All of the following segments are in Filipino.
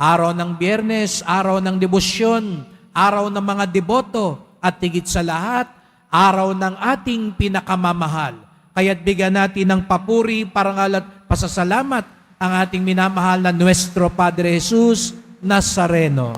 Araw ng biyernes, araw ng debosyon, araw ng mga deboto, at tigit sa lahat, araw ng ating pinakamamahal. Kaya't bigyan natin ng papuri, parangal at pasasalamat ang ating minamahal na Nuestro Padre Jesus Nazareno.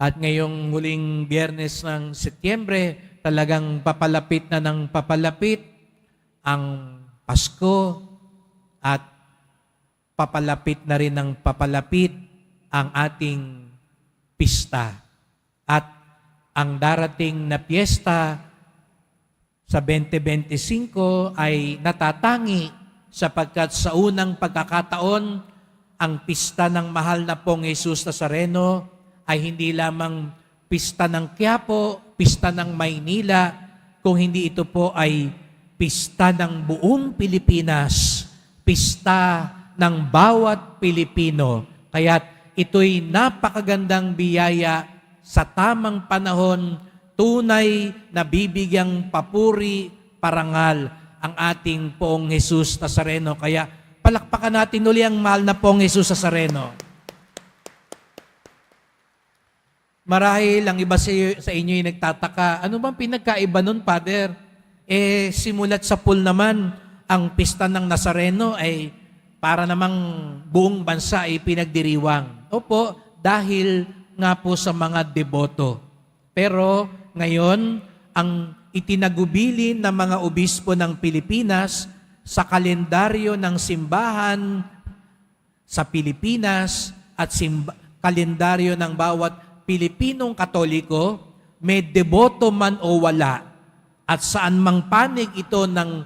At ngayong huling biyernes ng Setyembre, talagang papalapit na ng papalapit ang Pasko at papalapit na rin ng papalapit ang ating pista. At ang darating na piyesta sa 2025 ay natatangi sapagkat sa unang pagkakataon, ang pista ng mahal na pong Jesus Nazareno ay hindi lamang pista ng Quiapo, pista ng Maynila, kung hindi ito po ay pista ng buong Pilipinas, pista ng bawat Pilipino. Kaya't ito'y napakagandang biyaya sa tamang panahon, tunay na bibigyang papuri, parangal ang ating poong Jesus Nazareno. Kaya palakpakan natin uli ang mahal na poong Jesus Nazareno. Marahil ang iba sa, sa inyo ay nagtataka, ano bang pinagkaiba nun, Father? Eh, simulat sa pool naman, ang pista ng Nazareno ay para namang buong bansa ay pinagdiriwang. Opo, dahil nga po sa mga deboto. Pero ngayon, ang itinagubilin ng mga obispo ng Pilipinas sa kalendaryo ng simbahan sa Pilipinas at simba- kalendaryo ng bawat Pilipinong Katoliko, may deboto man o wala, at saan mang panig ito ng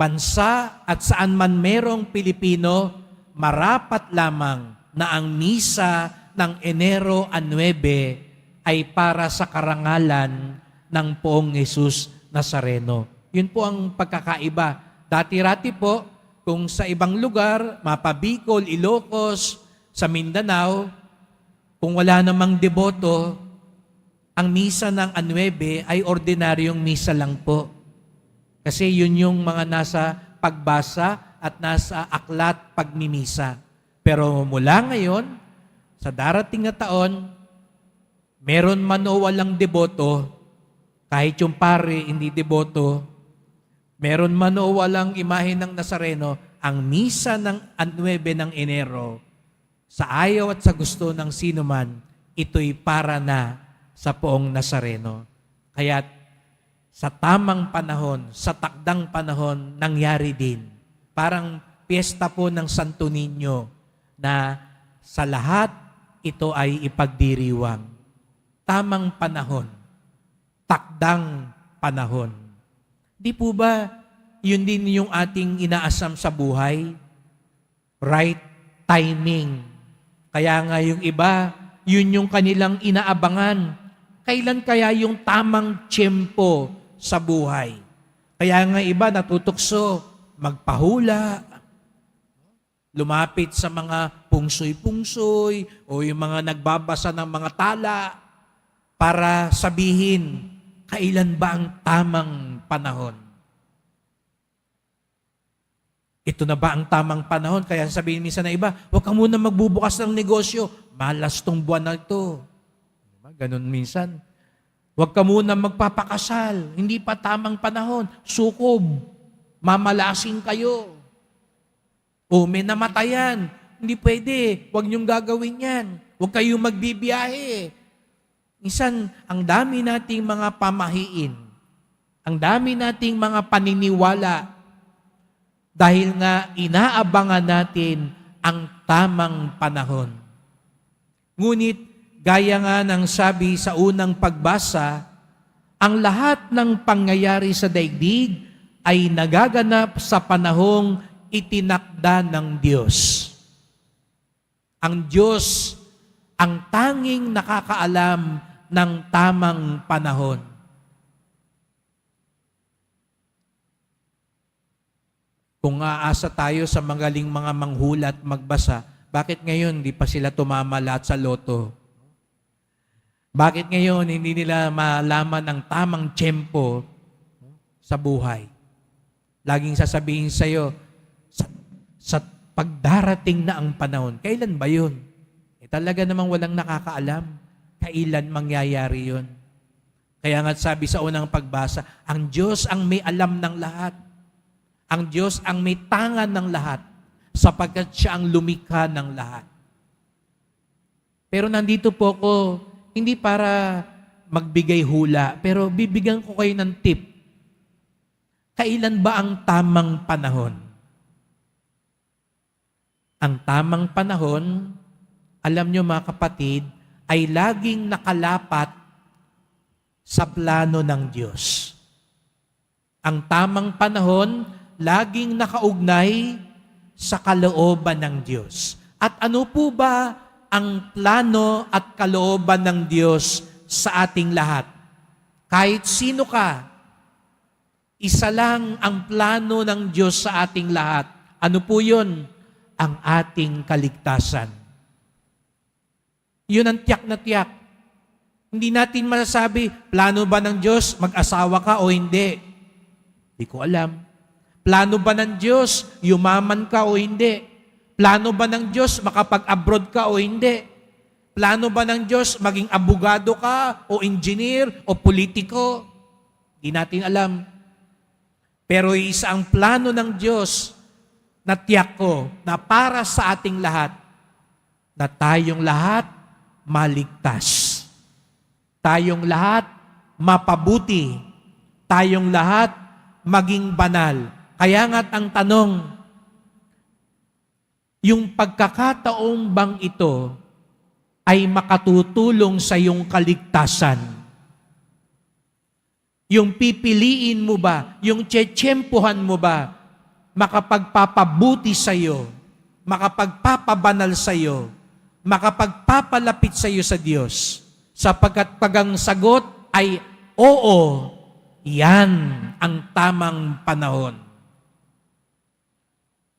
bansa at saan man merong Pilipino, marapat lamang na ang misa ng Enero 9 ay para sa karangalan ng poong Jesus Nazareno. Yun po ang pagkakaiba. Dati-rati po, kung sa ibang lugar, mapabicol, Ilocos, sa Mindanao, kung wala namang deboto, ang misa ng Anuebe ay ordinaryong misa lang po. Kasi yun yung mga nasa pagbasa at nasa aklat pagmimisa. Pero mula ngayon, sa darating na taon, meron man o walang deboto, kahit yung pare hindi deboto, meron man o walang imahe ng Nazareno, ang misa ng 9 ng Enero, sa ayaw at sa gusto ng sino man, ito'y para na sa poong Nazareno. Kaya sa tamang panahon, sa takdang panahon, nangyari din. Parang piyesta po ng Santo Niño na sa lahat ito ay ipagdiriwang. Tamang panahon, takdang panahon. Di po ba yun din yung ating inaasam sa buhay? Right timing. Kaya nga yung iba, yun yung kanilang inaabangan. Kailan kaya yung tamang tiyempo sa buhay? Kaya nga iba natutukso, magpahula, lumapit sa mga pungsoy-pungsoy o yung mga nagbabasa ng mga tala para sabihin, kailan ba ang tamang panahon? Ito na ba ang tamang panahon? Kaya sabihin minsan na iba, huwag ka muna magbubukas ng negosyo. Malas tong buwan na ito. Ganun minsan. Huwag ka muna magpapakasal. Hindi pa tamang panahon. Sukob. Mamalasing kayo. O may namatayan. Hindi pwede. Huwag niyong gagawin yan. Huwag kayong magbibiyahe. Minsan, ang dami nating mga pamahiin. Ang dami nating mga paniniwala dahil nga inaabangan natin ang tamang panahon. Ngunit, gaya nga ng sabi sa unang pagbasa, ang lahat ng pangyayari sa daigdig ay nagaganap sa panahong itinakda ng Diyos. Ang Diyos ang tanging nakakaalam ng tamang panahon. Kung aasa tayo sa magaling mga manghulat magbasa, bakit ngayon di pa sila tumama lahat sa loto? Bakit ngayon hindi nila malaman ang tamang tiyempo sa buhay? Laging sasabihin sa iyo, sa, sa pagdarating na ang panahon. Kailan ba yun? Eh, talaga namang walang nakakaalam. Kailan mangyayari yun? Kaya nga sabi sa unang pagbasa, ang Diyos ang may alam ng lahat. Ang Diyos ang may tangan ng lahat sapagkat siya ang lumikha ng lahat. Pero nandito po ko, hindi para magbigay hula, pero bibigyan ko kayo ng tip. Kailan ba ang tamang panahon? Ang tamang panahon, alam nyo mga kapatid, ay laging nakalapat sa plano ng Diyos. Ang tamang panahon, laging nakaugnay sa kalooban ng Diyos. At ano po ba ang plano at kalooban ng Diyos sa ating lahat? Kahit sino ka, isa lang ang plano ng Diyos sa ating lahat. Ano po yun? Ang ating kaligtasan. Yun ang tiyak na tiyak. Hindi natin masasabi, plano ba ng Diyos mag-asawa ka o hindi? Hindi ko alam. Plano ba ng Diyos yumaman ka o hindi? Plano ba ng Diyos makapag-abroad ka o hindi? Plano ba ng Diyos maging abogado ka o engineer o politiko? Hindi natin alam. Pero isa ang plano ng Diyos na tiyak ko na para sa ating lahat, na tayong lahat maligtas. Tayong lahat mapabuti. Tayong lahat maging banal. Kaya nga't ang tanong, yung pagkakataong bang ito ay makatutulong sa iyong kaligtasan? Yung pipiliin mo ba, yung tsetsempuhan mo ba, makapagpapabuti sa iyo, makapagpapabanal sa iyo, makapagpapalapit sa iyo sa Diyos. Sapagkat pag ang sagot ay oo, yan ang tamang panahon.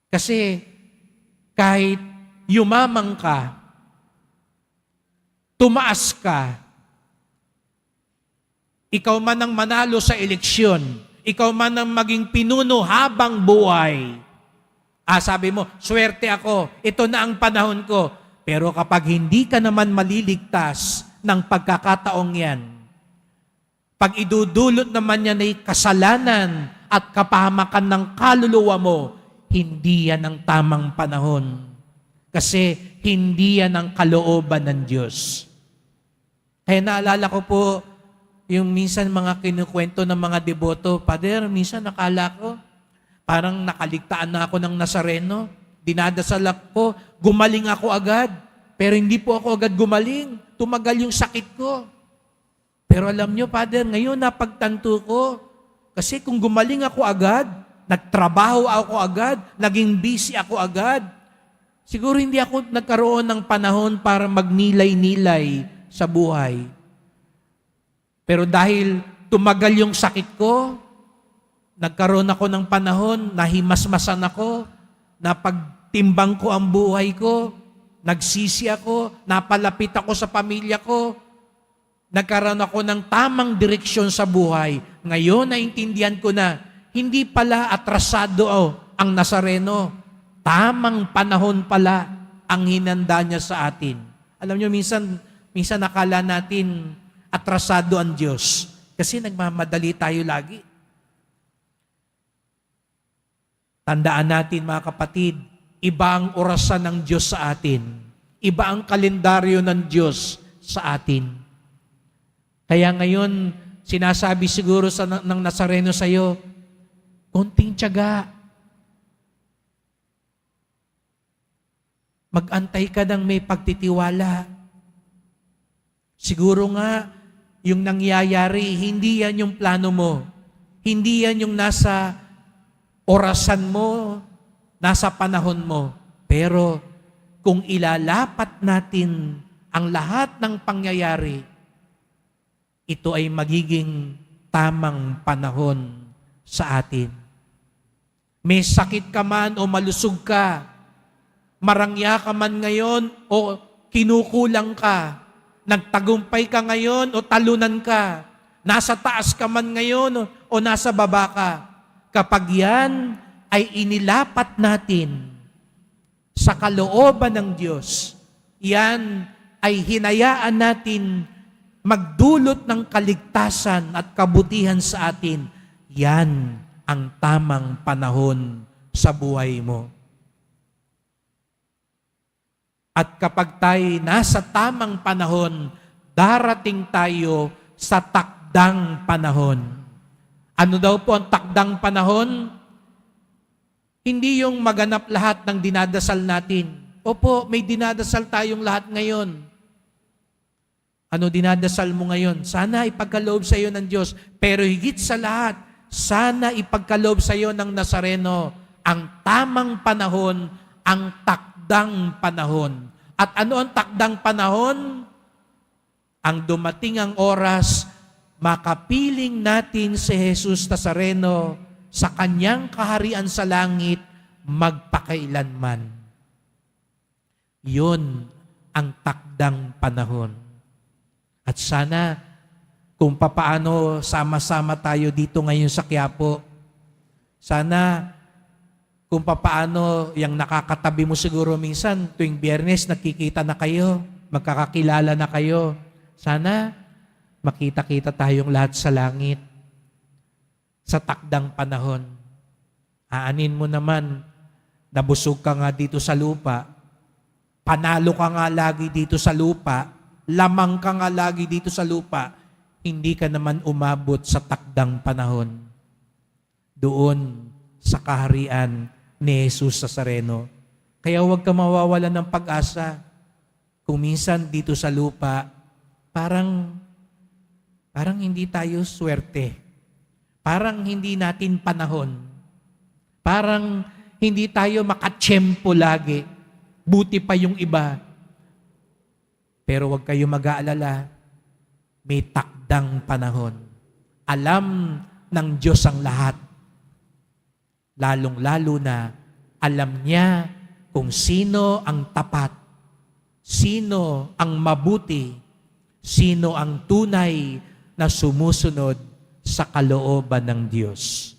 Kasi kahit yumamang ka, tumaas ka, ikaw man ang manalo sa eleksyon, ikaw man ang maging pinuno habang buhay. Ah, sabi mo, swerte ako, ito na ang panahon ko. Pero kapag hindi ka naman maliligtas ng pagkakataong yan, pag idudulot naman yan ay kasalanan at kapahamakan ng kaluluwa mo, hindi yan ang tamang panahon. Kasi hindi yan ang kalooban ng Diyos. Kaya naalala ko po, yung minsan mga kinukwento ng mga deboto, Pader, minsan nakala ko, parang nakaligtaan na ako ng Nazareno. Dinadasal ko, gumaling ako agad. Pero hindi po ako agad gumaling. Tumagal yung sakit ko. Pero alam nyo, Father, ngayon napagtanto ko, kasi kung gumaling ako agad, nagtrabaho ako agad, naging busy ako agad, siguro hindi ako nagkaroon ng panahon para magnilay-nilay sa buhay. Pero dahil tumagal yung sakit ko, nagkaroon ako ng panahon, nahimasmasan ako, napagtimbang ko ang buhay ko, nagsisi ako, napalapit ako sa pamilya ko, nagkaroon ako ng tamang direksyon sa buhay. Ngayon, naintindihan ko na, hindi pala atrasado oh, ang Nazareno. Tamang panahon pala ang hinanda niya sa atin. Alam niyo, minsan, minsan nakala natin atrasado ang Diyos. Kasi nagmamadali tayo lagi. Tandaan natin mga kapatid, iba ang orasan ng Diyos sa atin. Iba ang kalendaryo ng Diyos sa atin. Kaya ngayon, sinasabi siguro sa, ng Nazareno sa iyo, konting tiyaga. Mag-antay ka ng may pagtitiwala. Siguro nga, yung nangyayari, hindi yan yung plano mo. Hindi yan yung nasa orasan mo, nasa panahon mo. Pero kung ilalapat natin ang lahat ng pangyayari, ito ay magiging tamang panahon sa atin. May sakit ka man o malusog ka, marangya ka man ngayon o kinukulang ka, nagtagumpay ka ngayon o talunan ka, nasa taas ka man ngayon o nasa baba ka, kapag yan ay inilapat natin sa kalooban ng Diyos, yan ay hinayaan natin magdulot ng kaligtasan at kabutihan sa atin. Yan ang tamang panahon sa buhay mo. At kapag tayo nasa tamang panahon, darating tayo sa takdang panahon. Ano daw po ang takdang panahon? Hindi yung maganap lahat ng dinadasal natin. Opo, may dinadasal tayong lahat ngayon. Ano dinadasal mo ngayon? Sana ipagkaloob sa iyo ng Diyos. Pero higit sa lahat, sana ipagkaloob sa iyo ng Nazareno ang tamang panahon, ang takdang panahon. At ano ang takdang panahon? Ang dumating ang oras, makapiling natin si Jesus Nazareno sa kanyang kaharian sa langit magpakailanman. Yun ang takdang panahon. At sana, kung papaano sama-sama tayo dito ngayon sa Quiapo, sana kung papaano yung nakakatabi mo siguro minsan tuwing biyernes nakikita na kayo, magkakakilala na kayo. Sana makita-kita tayong lahat sa langit. Sa takdang panahon. Aanin mo naman, nabusog ka nga dito sa lupa, panalo ka nga lagi dito sa lupa, lamang ka nga lagi dito sa lupa, hindi ka naman umabot sa takdang panahon. Doon sa kaharian ni Jesus sa Sareno. Kaya huwag ka mawawala ng pag-asa. Kung minsan dito sa lupa, parang parang hindi tayo swerte. Parang hindi natin panahon. Parang hindi tayo makatsyempo lagi. Buti pa yung iba. Pero huwag kayo mag-aalala. May takdang panahon. Alam ng Diyos ang lahat. Lalong-lalo na alam niya kung sino ang tapat, sino ang mabuti, sino ang tunay na sumusunod sa kalooban ng Diyos.